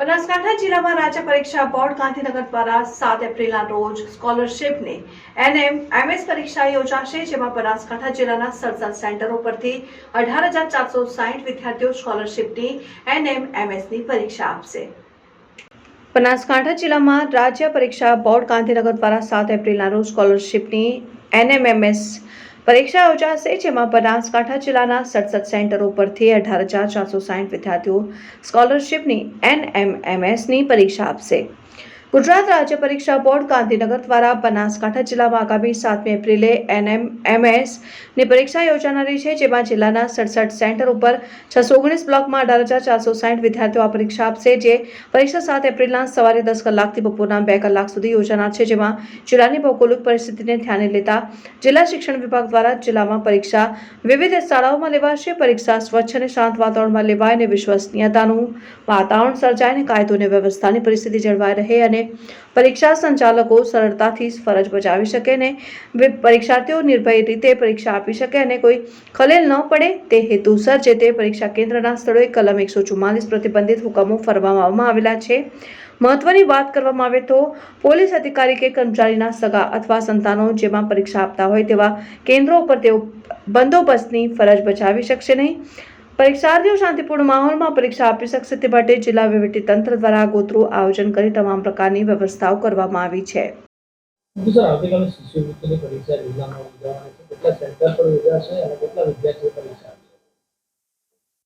બનાસકાંઠા જિલ્લામાં રાજ્ય પરીક્ષા બોર્ડ ગાંધીનગર દ્વારા સાત એપ્રિલના રોજ સ્કોલરશીપની એનએમ, એમએસ પરીક્ષા યોજાશે, જેમાં બનાસકાંઠા જિલ્લાના સડસઠ સેન્ટરો પરથી અઢાર હજાર ચારસો સાહીઠ વિદ્યાર્થીઓ સ્કોલરશીપની એનએમ, એમએસની પરીક્ષા આપશે. બનાસકાંઠા જિલ્લામાં રાજ્ય પરીક્ષા બોર્ડ ગાંધીનગર દ્વારા સાત એપ્રિલના રોજ સ્કોલરશીપની એનએમએમએસ પરીક્ષા યોજાશે, જેમાં બનાસકાંઠા જિલ્લાના સડસઠ સેન્ટરો પરથી અઢાર હજાર ચારસો સાઠ વિદ્યાર્થીઓ સ્કોલરશીપની, એનએમએમએસની પરીક્ષા આપશે. ગુજરાત રાજ્ય પરીક્ષા બોર્ડ ગાંધીનગર દ્વારા બનાસકાંઠા જિલ્લામાં આગામી સાતમી એપ્રિલે એનએમએમએસની પરીક્ષા યોજાનારી છે, જેમાં જિલ્લાના સડસઠ સેન્ટર ઉપર છસો ઓગણીસ બ્લોકમાં અઢાર હજાર ચારસો સાઠ વિદ્યાર્થીઓ આ પરીક્ષા આપશે, જે પરીક્ષા સાત એપ્રિલના સવારે દસ કલાકથી બપોરના બે કલાક સુધી યોજાનાર છે, જેમાં જિલ્લાની ભૌગોલિક પરિસ્થિતિને ધ્યાને લેતા જિલ્લા શિક્ષણ વિભાગ દ્વારા જિલ્લામાં પરીક્ષા વિવિધ શાળાઓમાં લેવાશે, પરીક્ષા સ્વચ્છ અને શાંત વાતાવરણમાં લેવાય અને વિશ્વસનીયતાનું વાતાવરણ સર્જાય અને કાયદો અને વ્યવસ્થાની પરિસ્થિતિ જળવાઈ રહે અને પરીક્ષા સંચાલકો સરળતાથી ફરજ બજાવી શકે અને પરીક્ષાર્થીઓ નિર્ભય રીતે પરીક્ષા આપી શકે અને કોઈ ખલેલ ન પડે તે હેતુસર જે તે પરીક્ષા કેન્દ્રના સ્થળોએ કલમ એકસો ચુમ્માલીસ પ્રતિબંધિત હુકમો ફરવામાં આવેલા છે. મહત્વની વાત કરવામાં આવે તો પોલીસ અધિકારી કે કર્મચારીના સગા અથવા સંતાનો જેમાં પરીક્ષા આપતા હોય તેવા કેન્દ્રો ઉપર તેઓ બંદોબસ્તની ફરજ બજાવી શકશે નહીં. પરીક્ષાર્થીઓ શાંતિપૂર્ણ માહોલમાં પરીક્ષા આપી શકશે તે માટે જિલ્લા તંત્ર દ્વારા આગોતરું આયોજન કરી તમામ પ્રકારની વ્યવસ્થાઓ કરવામાં આવી છે.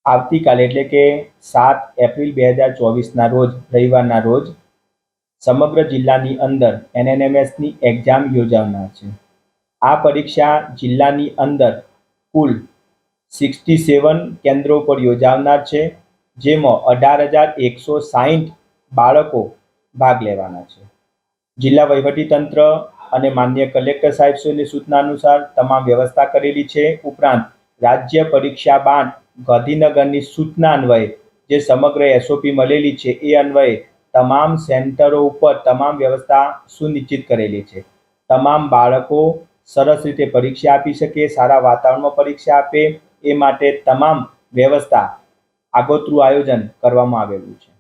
આવતીકાલે એટલે કે સાત એપ્રિલ બે હજાર ચોવીસના રોજ રવિવારના રોજ સમગ્ર જિલ્લાની અંદર એનએનએમએસની એક્ઝામ યોજાનાર છે. આ પરીક્ષા જિલ્લાની અંદર કુલ સિક્સટી સેવન કેન્દ્રો પર યોજાનાર છે, જેમાં અઢાર હજાર એકસો સાહીઠ બાળકો ભાગ લેવાના છે. જિલ્લા વહીવટીતંત્ર અને માન્ય કલેક્ટર સાહેબશ્રીની સૂચના અનુસાર તમામ વ્યવસ્થા કરેલી છે. ઉપરાંત રાજ્ય પરીક્ષા બાદ ગાંધીનગરની સૂચના અન્વયે જે સમગ્ર એસઓપી મળેલી છે, એ અન્વયે તમામ સેન્ટરો ઉપર તમામ વ્યવસ્થા સુનિશ્ચિત કરેલી છે. તમામ બાળકો સરસ રીતે પરીક્ષા આપી શકે, સારા વાતાવરણમાં પરીક્ષા આપે એ માટે તમામ વ્યવસ્થા આગોતરું આયોજન કરવામાં આવેલું છે.